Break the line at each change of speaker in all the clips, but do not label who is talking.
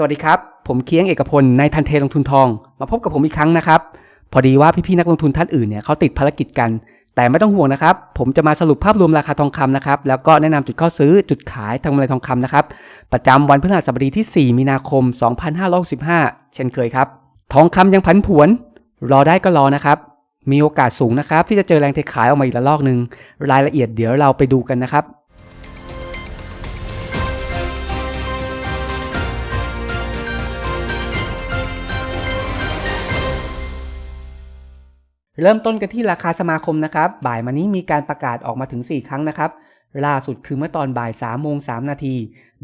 สวัสดีครับ ผมเคียงเอกพลนายทันเทลงทุนทอง มาพบกับผมอีกครั้งนะครับ พอดีว่าพี่ๆนักลงทุนท่านอื่นเนี่ยเขาติดภารกิจกัน แต่ไม่ต้องห่วงนะครับ ผมจะมาสรุปภาพรวมราคาทองคำนะครับ แล้วก็แนะนำจุดเข้าซื้อจุดขายทางกำไรทองคำนะครับ ประจำวันพฤหัสบดีที่ 4 มีนาคม 2565 เช่นเคยครับ ทองคำยังผันผวน รอได้ก็รอนะครับ มีโอกาสสูงนะครับ ที่จะเจอแรงเทขายออกมาอีกระลอกหนึ่งรายละเอียดเดี๋ยวเราไปดูกันนะครับ เริ่มต้นกันที่ราคาสมาคมนะครับ บ่ายมานี้มีการประกาศออกมาถึง 4 ครั้งนะครับ ล่าสุดคือเมื่อตอนบ่าย3โมง3นาที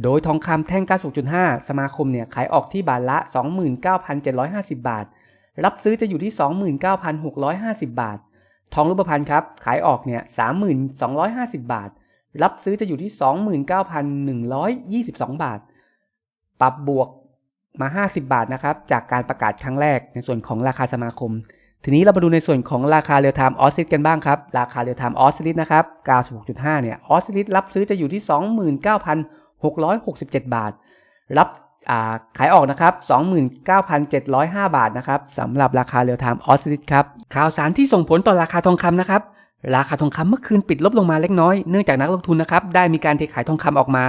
โดยทองคำแท่ง 96.5 สมาคมเนี่ยขายออกที่บาทละ 29,750 บาท รับซื้อจะอยู่ที่ 29,650 บาท ทองรูปพรรณครับ ขายออกเนี่ย 3,250 บาท รับซื้อจะอยู่ที่ 29,122 บาท ปรับบวกมา 50 บาทนะครับ จากการประกาศครั้งแรกในส่วนของราคาสมาคม ทีนี้เรามาดูในส่วนของราคาเรียลไทม์ออสซิลกันบ้างครับ ราคาเรียลไทม์ออสซิลนะครับ 96.5 เนี่ย ออสซิลรับซื้อจะอยู่ที่ 29,667 บาท รับาขายออกนะครับ 29,705 บาทนะครับสำหรับราคาเรียลไทม์ออสซิลครับ ข่าวสารที่ส่งผลต่อราคาทองคำนะครับ ราคาทองคำเมื่อคืนปิดลบลงมาเล็กน้อย เนื่องจากนักลงทุนนะครับได้มีการเทขายทองคำออกมา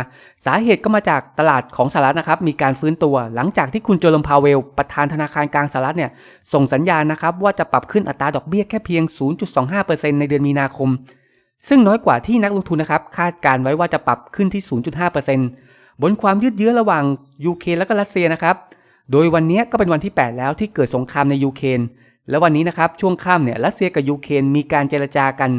สาเหตุก็มาจากตลาดของสหรัฐนะครับมีการฟื้นตัวหลังจากที่คุณโจลมพาเวล ประธานธนาคารกลางสหรัฐเนี่ยส่งสัญญาณนะครับว่าจะปรับขึ้นอัตราดอกเบี้ยแค่เพียง 0.25%ในเดือนมีนาคม ซึ่งน้อยกว่าที่นักลงทุนนะครับคาดการไว้ว่าจะปรับขึ้นที่ 0.5%บนความยืดเยื้อระหว่างยูเครนและก็รัสเซียนะครับโดยวันนี้ก็เป็นวันที่ 8 แล้วที่เกิดสงครามในยูเครน และวันนี้นะครับช่วงค่ำเนี่ยรัสเซียกับยูเครนมีการเจรจากัน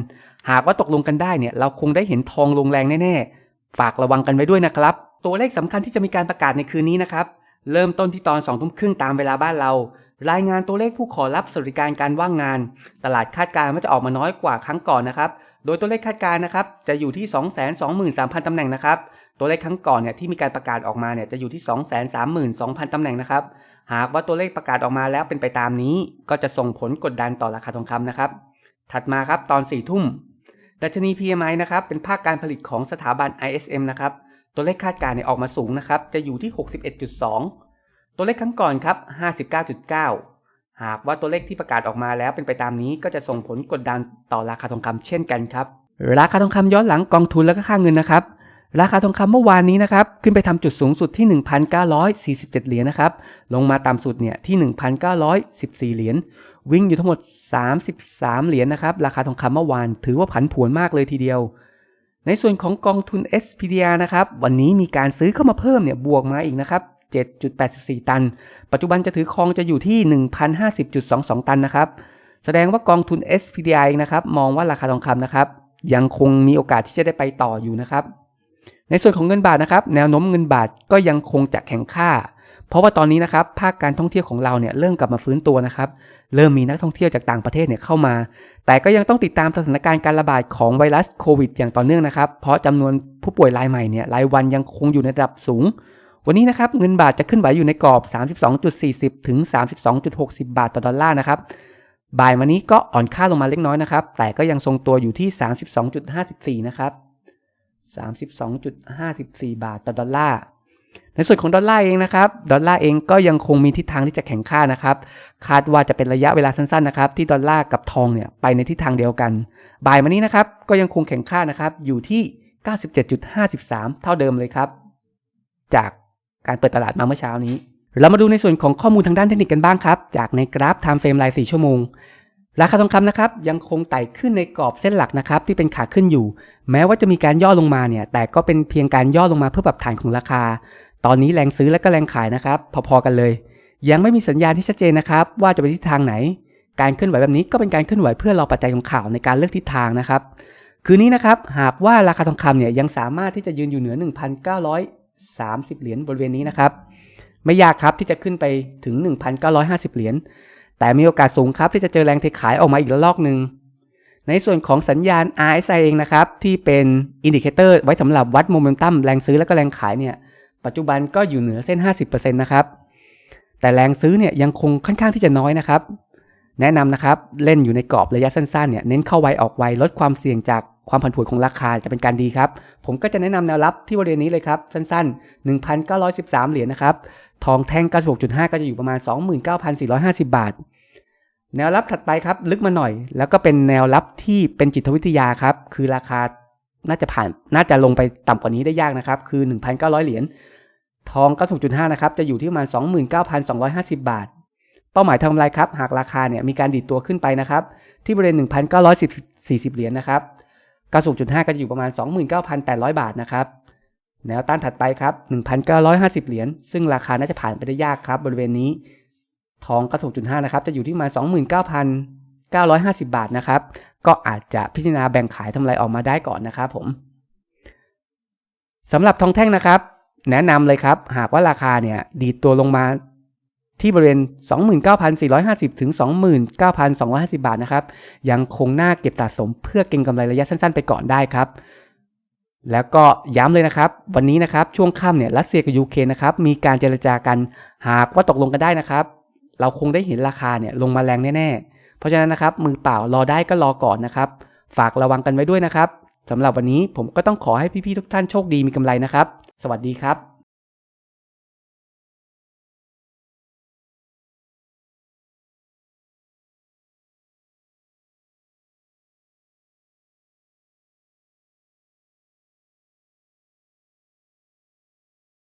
หากว่าตกลงกันได้เนี่ยเราคงได้เห็นทองลงแรงแน่ๆ ฝากระวังกันไว้ด้วยนะครับ ตัวเลขสำคัญที่จะมีการประกาศในคืนนี้นะครับ เริ่มต้นที่ตอน2องทุ่มครึ่งตามเวลาบ้านเรา รายงานตัวเลขผู้ขอรับสวัสดิการการว่างงาน ตลาดคาดการณ์ว่าจะออกมาน้อยกว่าครั้งก่อนนะครับ โดยตัวเลขคาดการณ์นะครับจะอยู่ที่ 223,000ตำแหน่งนะครับ ตัวเลขครั้งก่อนเนี่ยที่มีการประกาศออกมาเนี่ยจะอยู่ที่ 232,000 ตำแหน่งนะครับ หากว่าตัวเลขประกาศออกมาแล้วเป็นไปตามนี้ ก็จะส่งผลกดดันต่อราคาทองคำนะครับ ถัดมาครับตอน4ี่ทุ่ม ดัชนี PMI นะครับเป็นภาคการผลิตของสถาบัน ISM นะครับ ตัวเลขคาดการณ์เนี่ยออกมาสูงนะครับ จะอยู่ที่ 61.2 ตัวเลขครั้งก่อนครับ 59.9 หากว่าตัวเลขที่ประกาศออกมาแล้วเป็นไปตามนี้ ก็จะส่งผลกดดันต่อราคาทองคำเช่นกันครับ ราคาทองคำย้อนหลังกองทุนแล้วก็ค่าเงินนะครับ ราคาทองคำเมื่อวานนี้นะครับขึ้นไปทำจุดสูงสุดที่ 1,947 เหรียญนะครับลงมาต่ำสุดเนี่ยที่ 1,914 เหรียญวิ่งอยู่ทั้งหมด 33 เหรียญนะครับราคาทองคำเมื่อวานถือว่าผันผวนมากเลยทีเดียว ในส่วนของกองทุน SPDR นะครับวันนี้มีการซื้อเข้ามาเพิ่มเนี่ยบวกมาอีกนะครับ7.84 ตัน ปัจจุบันจะถือครองจะอยู่ที่ 1,050.22 ตันนะครับแสดงว่ากองทุน SPDR นะครับมองว่าราคาทองคำนะครับยังคงมีโอกาสที่จะได้ไปต่ออยู่นะครับ ในส่วนของเงินบาทนะครับ แนวโน้มเงินบาทก็ยังคงจะแข็งค่า เพราะว่าตอนนี้นะครับภาคการท่องเที่ยวของเราเนี่ยเริ่มกลับมาฟื้นตัวนะครับ เริ่มมีนักท่องเที่ยวจากต่างประเทศเนี่ยเข้ามา แต่ก็ยังต้องติดตามสถานการณ์การระบาดของไวรัสโควิด อย่างต่อเนื่องนะครับ เพราะจำนวนผู้ป่วยรายใหม่เนี่ยรายวันยังคงอยู่ในระดับสูง วันนี้นะครับเงินบาทจะขึ้นไหวอยู่ในกรอบ 32.40 ถึง 32.60 บาทต่อดอลลาร์นะครับบ่ายมานี้ก็อ่อนค่าลงมาเล็กน้อยนะครับ แต่ก็ยังทรงตัวอยู่ที่ 32.54 นะครับ 32.54 บาทต่อดอลลาร์ ในส่วนของดอลลาร์เองนะครับ ดอลลาร์เองก็ยังคงมีทิศทางที่จะแข็งค่านะครับ คาดว่าจะเป็นระยะเวลาสั้นๆนะครับ ที่ดอลลาร์กับทองเนี่ยไปในทิศทางเดียวกัน บ่ายมานี้นะครับ ก็ยังคงแข็งค่านะครับ อยู่ที่ 97.53 เท่าเดิมเลยครับ จากการเปิดตลาดมาเมื่อเช้านี้ เรามาดูในส่วนของข้อมูลทางด้านเทคนิคกันบ้างครับ จากในกราฟ time frame ราย 4 ชั่วโมง ราคาทองคำนะครับยังคงไต่ขึ้นในกรอบเส้นหลักนะครับที่เป็นขาขึ้นอยู่ แม้ว่าจะมีการย่อลงมาเนี่ยแต่ก็เป็นเพียงการย่อลงมาเพื่อปรับฐานของราคา ตอนนี้แรงซื้อและก็แรงขายนะครับพอๆกันเลย ยังไม่มีสัญญาณที่ชัดเจนนะครับว่าจะไปทิศทางไหน การเคลื่อนไหวแบบนี้ก็เป็นการเคลื่อนไหวเพื่อรอปัจจัยของข่าวในการเลือกทิศทางนะครับคืนนี้นะครับหากว่าราคาทองคำเนี่ยยังสามารถที่จะยืนอยู่เหนือ 1,930 เหรียญบริเวณนี้นะครับไม่ยากครับที่จะขึ้นไปถึง 1,950 เหรียญ แต่มีโอกาสสูงครับที่จะเจอแรงเทขายออกมาอีกระลอกหนึ่งในส่วนของสัญญาณ RSI เองนะครับ ที่เป็นอินดิเคเตอร์ไว้สำหรับวัดโมเมนตัมแรงซื้อและก็แรงขายเนี่ยปัจจุบันก็อยู่เหนือเส้น 50%นะครับแต่แรงซื้อเนี่ยยังคงค่อนข้างที่จะน้อยนะครับ แนะนำนะครับเล่นอยู่ในกรอบระยะสั้นๆเนี่ยเน้นเข้าไวออกไวลดความเสี่ยงจากความผันผวนของราคาจะเป็นการดีครับ ผมก็จะแนะนำแนวรับที่บริเวณนี้เลยครับ สั้นๆ 1,913 เหรียญนะครับ ทองแท่ง 96.5 ก็จะอยู่ประมาณ 29,450 บาท แนวรับถัดไปครับ ลึกมาหน่อย แล้วก็เป็นแนวรับที่เป็นจิตวิทยาครับ คือราคาน่าจะผ่าน น่าจะลงไปต่ำกว่านี้ได้ยากนะครับ คือ 1,900 เหรียญ ทอง 96.5 นะครับ จะอยู่ที่ประมาณ 29,250 บาท เป้าหมายทำกำไรครับ หากราคาเนี่ยมีการดีดตัวขึ้นไปนะครับ ที่บริเวณ 1,940เหรียญนะครับ 96.5 ก็จะอยู่ประมาณ 29,800 บาทนะครับ แนวต้านถัดไปครับ 1,950 เหรียญ ซึ่งราคาน่าจะผ่านไปได้ยากครับ บริเวณนี้ ทอง96.5 นะครับ จะอยู่ที่มา29,950 บาทนะครับ ก็อาจจะพิจารณาแบ่งขายทำไรออกมาได้ก่อนนะครับผมสำหรับทองแท่งนะครับ แนะนำเลยครับ หากว่าราคาเนี่ยดีตัวลงมาที่บริเวณ 29,450 ถึง 29,250 บาทนะครับ ยังคงน่าเก็บสะสมเพื่อเก็งกำไรระยะสั้น ๆ ไปก่อนได้ครับ แล้วก็ย้ำเลยนะครับ วันนี้นะครับ ช่วงค่ำเนี่ยรัสเซียกับยูเครนนะครับ มีการเจรจากันหากว่าตกลงกันได้นะครับ เราคงได้เห็นราคาเนี่ยลงมาแรงแน่ๆ เพราะฉะนั้นนะครับ มือเปล่ารอได้ก็รอก่อนนะครับ ฝากระวังกันไว้ด้วยนะครับสำหรับวันนี้ผมก็ต้องขอให้พี่ๆทุกท่านโชคดีมีกำไรนะครับ สวัสดีครับ